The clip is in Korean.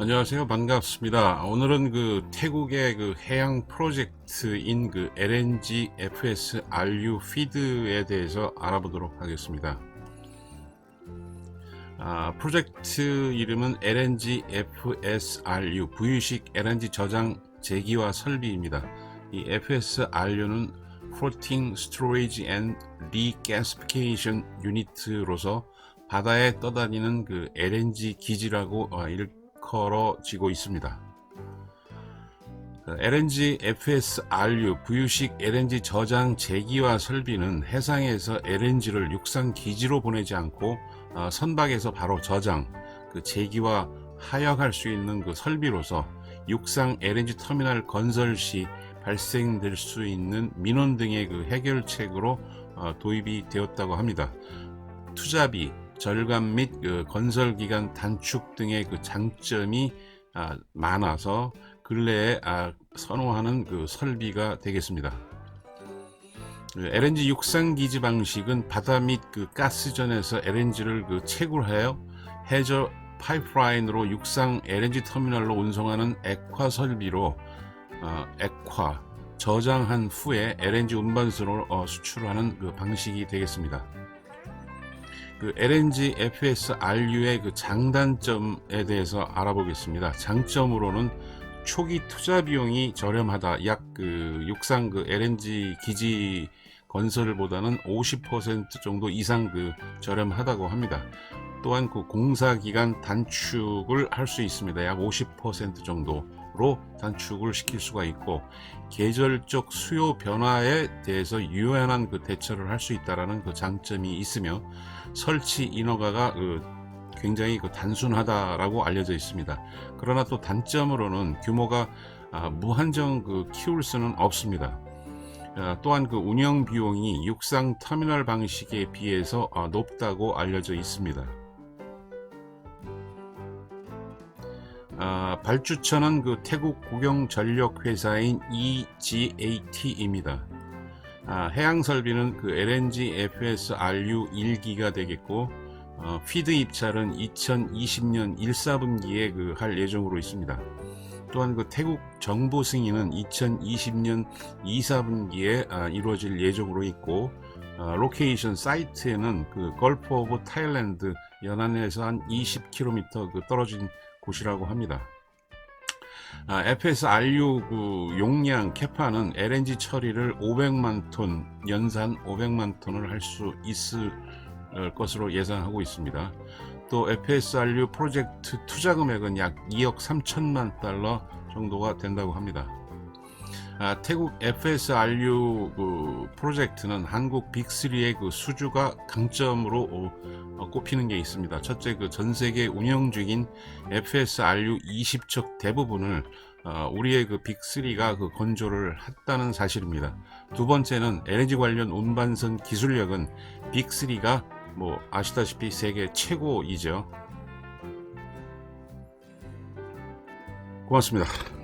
안녕하세요. 반갑습니다. 오늘은 그 태국의 그 해양 프로젝트인 그 LNG FS RU 피드에 대해서 알아보도록 하겠습니다. 아, 프로젝트 이름은 LNG FSRU 부유식 LNG 저장 제기와 설비입니다. 이 FSRU는 Floating Storage and Regasification Unit로서 바다에 떠다니는 그 LNG 기지라고 어, 일 컬어지고 있습니다. 그 LNG FSRU 부유식 LNG 저장 제기와 설비는 해상에서 LNG를 육상 기지로 보내지 않고 어, 선박에서 바로 저장, 그 제기와 하역할 수 있는 그 설비로서 육상 LNG 터미널 건설 시 발생될 수 있는 민원 등의 그 해결책으로 어, 도입이 되었다고 합니다. 투자비, 절감 및 그 건설 기간 단축 등의 그 장점이 아, 많아서 근래에 아, 선호하는 그 설비가 되겠습니다. 그 LNG 육상 기지 방식은 바다 및 그 가스전에서 LNG를 그 채굴하여 해저 파이프라인으로 육상 LNG 터미널로 운송하는 액화 설비로 어, 액화 저장한 후에 LNG 운반선으로 어, 수출하는 그 방식이 되겠습니다. 그 LNG FS RU의 그 장단점에 대해서 알아보겠습니다. 장점으로는 초기 투자 비용이 저렴하다. 약 그 육상 그 LNG 기지 건설보다는 50% 정도 이상 그 저렴하다고 합니다. 또한 그 공사 기간 단축을 할 수 있습니다. 약 50% 정도 로 단축을 시킬 수가 있고 계절적 수요 변화에 대해서 유연한 그 대처를 할 수 있다라는 그 장점이 있으며 설치 인허가가 그 굉장히 그 단순하다라고 알려져 있습니다. 그러나 또 단점으로는 규모가 아, 무한정 그 키울 수는 없습니다. 아, 또한 그 운영 비용이 육상 터미널 방식에 비해서 아, 높다고 알려져 있습니다. 아, 발주처는 그 태국 국영 전력 회사인 EGAT입니다. 아, 해양 설비는 그 LNG FS RU 1기가 되겠고 어, 피드 입찰은 2020년 1, 4분기에 그 할 예정으로 있습니다. 또한 그 태국 정보 승인은 2020년 2, 4분기에 아, 이루어질 예정으로 있고 어, 로케이션 사이트에는 그 걸프 오브 타일랜드 연안에서 한 20km 그 떨어진 곳이라고 합니다. 아, FSRU 그 용량 캐파는 LNG 처리를 500만 톤 연산 500만 톤을 할 수 있을 것으로 예상하고 있습니다. 또 FSRU 프로젝트 투자 금액은 약 2억 3천만 달러 정도가 된다고 합니다. 아, 태국 FSRU 그 프로젝트는 한국 빅3의 그 수주가 강점으로 어, 어, 꼽히는 게 있습니다. 첫째, 그 전 세계 운영 중인 FSRU 20척 대부분을 어, 우리의 그 빅3가 그 건조를 했다는 사실입니다. 두 번째는 LNG 관련 운반선 기술력은 빅3가 뭐 아시다시피 세계 최고이죠. 고맙습니다.